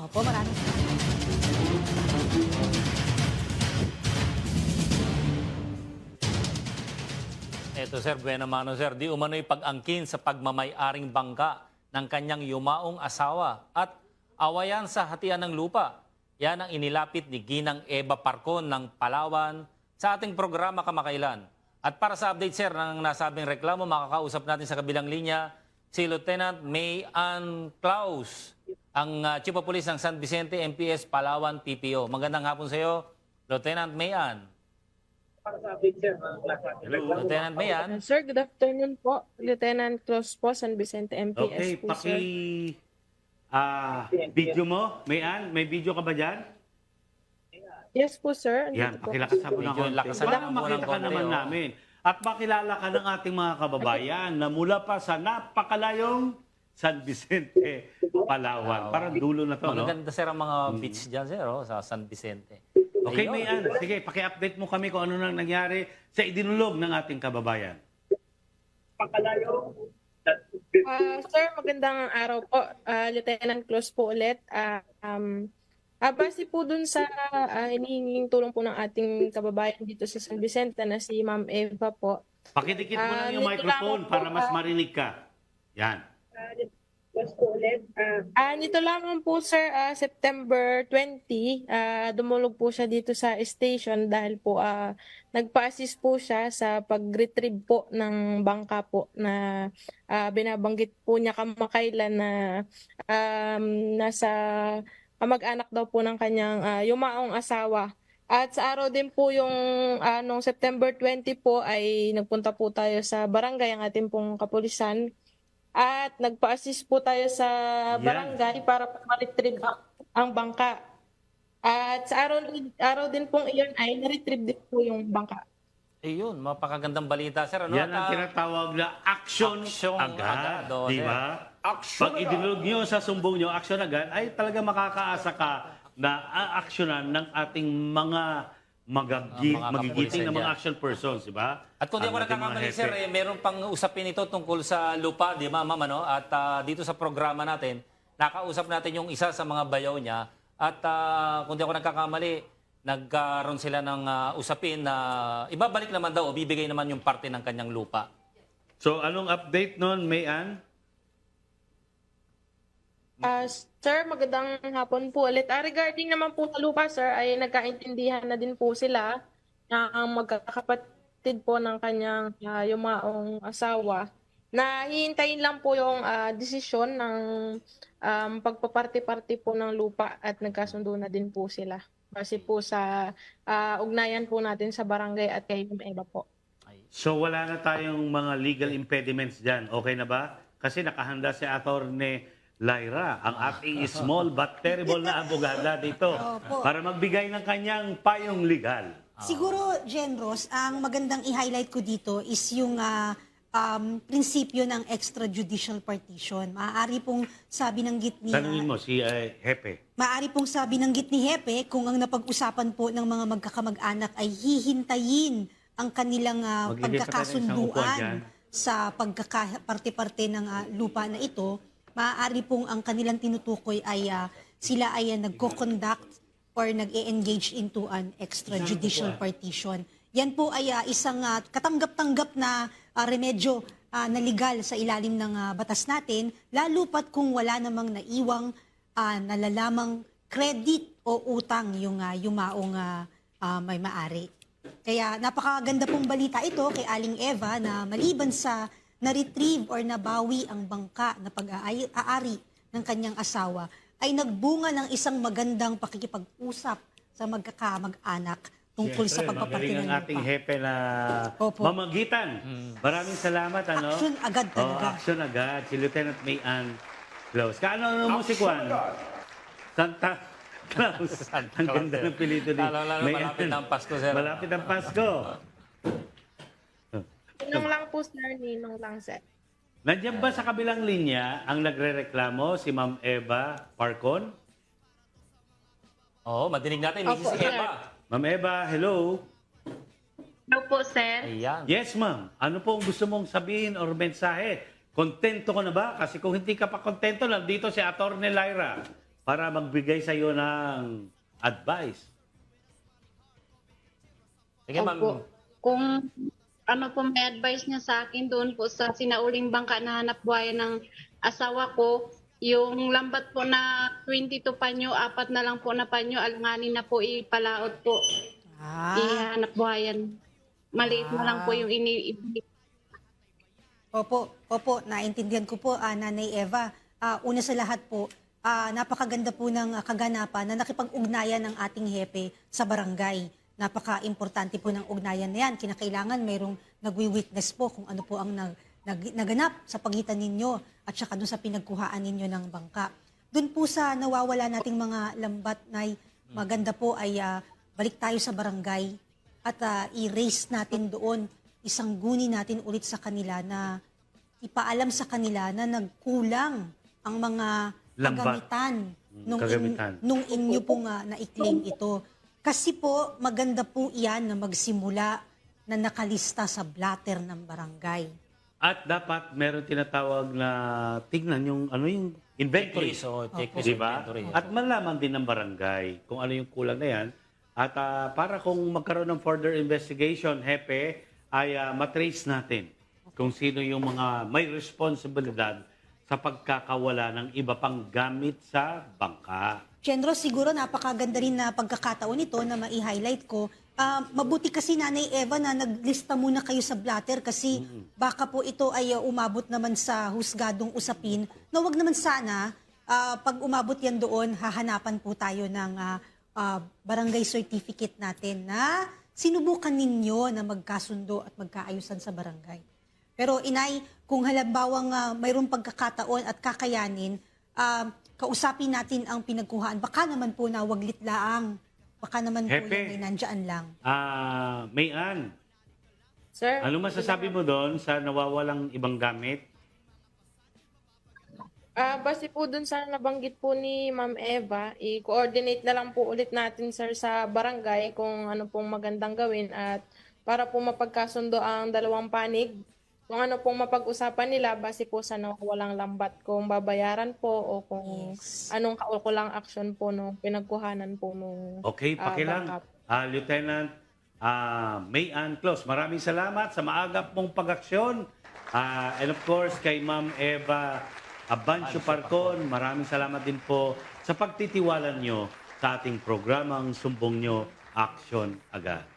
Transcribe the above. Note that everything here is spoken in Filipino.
Opo, maraming salamat. Eto sir, buena mano sir, di umano'y pag-angkin sa pagmamay-aring bangka ng kanyang yumaong asawa at awayan sa hatian ng lupa. Yan ang inilapit ni Ginang Eva Parcon ng Palawan sa ating programa kamakailan. At para sa update sir ng nasabing reklamo, makakausap natin sa kabilang linya si Lieutenant May Ann Claus, ang uh, Chief of Police ng San Vicente MPS Palawan PPO. Magandang hapon sa iyo, Lieutenant May Ann. Lieutenant May Ann. Uh, Sir, good afternoon po. Lieutenant Cruz po, San Vicente MPS Okay, po, paki ah video mo, Mayan, may video ka ba diyan? Yes po, sir. Yan, pakilakasan mo ng Medyo konti. lakasan Para makita ka naman oh. namin. At makilala ka ng ating mga kababayan na mula pa sa napakalayong San Vicente, Palawan. Parang dulo na to, no? Magaganda sir ang mga beach dyan sir oh, sa San Vicente. Okay, Ayun. Mayan, sige, paki-update mo kami kung ano nang nangyari sa idinulog ng ating kababayan. Ah, sir, magandang araw po. Ah, Lieutenant Cruz po ulit. Ah, um, ah, base po dun sa uh, hinihinging tulong po ng ating kababayan dito sa San Vicente na si Ma'am Eva po. Pakidikit mo Ah, lang yung nito microphone lamang po, para mas ah. marinig ka. Yan. Ah, nito lamang po sir, ah, September 20, ah, dumulog po siya dito sa station dahil po ah, nagpa-assist po siya sa pag-retrieve po ng bangka po na ah, binabanggit po niya kamakailan na um, nasa kamag-anak daw po ng kanyang ah, yumaong asawa. At sa araw din po yung ah, nung September 20 po ay nagpunta po tayo sa barangay ang ating pong kapulisan at nagpa-assist po tayo sa barangay para po ma-retrieve ang, ang bangka. At sa araw, araw din pong iyon ay na-retrieve din po yung bangka. Ayun, mapakagandang balita sir. Ano? Yan ang At, ah, tinatawag na action, Action agad. agad, oh, di ba? Pag idinulog nyo sa sumbong nyo, action agad, ay talaga makakaasa ka na aaksyonan ng ating mga magagi, Ah, mga magigiting na mga action persons, di ba? At kung di ako nagkakamali sir, eh, meron pang usapin ito tungkol sa lupa, di ba ma'am? Ano? At ah, dito sa programa natin, nakausap natin yung isa sa mga bayaw niya. At ah, kung di ako nagkakamali, nagkaroon sila ng ah, usapin na ibabalik naman daw o bibigay naman yung parte ng kanyang lupa. So, anong update nun, Mayan? Ah, sir, magandang hapon po ulit. Ah, regarding naman po sa lupa, sir, ay nagkaintindihan na din po sila na ang magkakapatid po ng kanyang ah, yumaong asawa na hihintayin lang po yung ah, desisyon ng um, pagpaparte-parte po ng lupa at nagkasundo na din po sila. Base po sa ah, ugnayan po natin sa barangay at kay Eva po. So, wala na tayong mga legal impediments dyan. Okay na ba? Kasi nakahanda si Attorney Lyra, ang ating small but terrible na abogada dito Opo. para magbigay ng kanyang payong legal. Siguro, Jen Ross, ang magandang i-highlight ko dito is yung ah, um, prinsipyo ng extrajudicial partition. Maaari pong sabi ng git ni... Tanungin mo si eh, Hepe. Maaari pong sabi ng git ni Hepe kung ang napag-usapan po ng mga magkakamag-anak ay hihintayin ang kanilang ah, Maglagay pa tayo ng isang upuan pagkakasunduan dyan. sa pagkakaparte-parte ng ah, lupa na ito, maaari pong ang kanilang tinutukoy ay ah, sila ay ah, nagko-conduct or nag-e-engage into an extrajudicial partition. Yan po ay ah, isang ah, katanggap-tanggap na ah, remedyo ah, na legal sa ilalim ng ah, batas natin, lalo pat kung wala namang naiwang ah, nalalamang credit o utang yung uh, yumaong ah, ah, may maari. Kaya napakaganda pong balita ito kay Aling Eva na maliban sa na-retrieve or nabawi ang bangka na pag-aari ng kanyang asawa, ay nagbunga ng isang magandang pakikipag-usap sa magkakamag-anak tungkol sa Siyempre, pagpaparte magaling ng ating. Hepe na Opo. mamagitan. Maraming salamat. Ano? Action agad Oh, talaga. action agad. Si Lieutenant Mayan Claus. Kaano ano mo si Juan? Santa Claus. ang ganda ng pilito ni Lalo-lalo Mayan. malapit na ang Pasko, sir. Malapit ang Pasko. Ninong lang po, sir. Ninong lang, sir. Nandiyan ba sa kabilang linya ang nagrereklamo si Ma'am Eva Parcon? Oo, madinig natin, Opo, Mrs. sir. Eva. Ma'am Eva, hello. Hello po, sir. Ayan. Yes, ma'am. Ano po ang gusto mong sabihin or mensahe? Kontento ka na ba? Kasi kung hindi ka pa kontento, nandito si Atty. Lyra para magbigay sa iyo ng advice. Sige, ma'am. Opo. Kung ano po may advice niya sa akin doon po sa sinauling bangka na hanap buhay ng asawa ko, yung lambat po na 22 panyo, apat na lang po na panyo, alanganin na po ipalaot po. Ah, Ihanap buhayan. Maliit na lang po yung ini opo, opo, naintindihan ko po, ah, Nanay Eva. Ah, una sa lahat po, ah, napakaganda po ng ah, kaganapan na nakipag-ugnayan ng ating hepe sa barangay. Napaka-importante po ng ugnayan na yan. Kinakailangan mayroong nagwi-witness po kung ano po ang nag, nag- naganap sa pagitan ninyo at saka doon sa pinagkuhaan ninyo ng bangka. Doon po sa nawawala nating mga lambat na maganda po ay ah, balik tayo sa barangay at ah, i-raise natin doon, isang guni natin ulit sa kanila na ipaalam sa kanila na nagkulang ang mga Lambat. kagamitan nung, kagamitan. nung inyo pong uh, na-claim ito. Kasi po, maganda po yan na magsimula na nakalista sa blatter ng barangay. At dapat meron tinatawag na tignan yung ano yung inventory. Checklist o checklist Di ba? inventory. At malaman din ng barangay kung ano yung kulang na yan. At ah, para kung magkaroon ng further investigation, hepe, ay ah, matrace natin kung sino yung mga may responsibilidad sa pagkakawala ng iba pang gamit sa bangka. General, siguro napakaganda rin na pagkakataon ito na mai-highlight ko. Ah, mabuti kasi Nanay Eva na naglista muna kayo sa blatter kasi baka po ito ay uh, umabot naman sa husgadong usapin na wag naman sana ah, pag umabot yan doon, hahanapan po tayo ng ah, ah, barangay certificate natin na sinubukan ninyo na magkasundo at magkaayusan sa barangay. Pero inay, kung halimbawang uh, mayroong pagkakataon at kakayanin, ah, kausapin natin ang pinagkuhaan. Baka naman po na waglit laang. Baka naman po Hepe. yan ay nandyan lang. Ah, Mayan, Sir? ano masasabi mo doon sa nawawalang ibang gamit? Ah, base po dun sa nabanggit po ni Ma'am Eva, i-coordinate na lang po ulit natin sir sa barangay kung ano pong magandang gawin at para po mapagkasundo ang dalawang panig, kung ano pong mapag-usapan nila base po sa nawawalang lambat kung babayaran po o kung Yes. anong kaukulang action po nung pinagkuhanan po nung Okay, Ah, pakilang. backup. Ah, Lieutenant ah, May Ann Close, maraming salamat sa maagap mong pag-aksyon. Ah, and of course, kay Ma'am Eva Abancio Parcon, maraming salamat din po sa pagtitiwala nyo sa ating programang Sumbong Nyo Action Agad.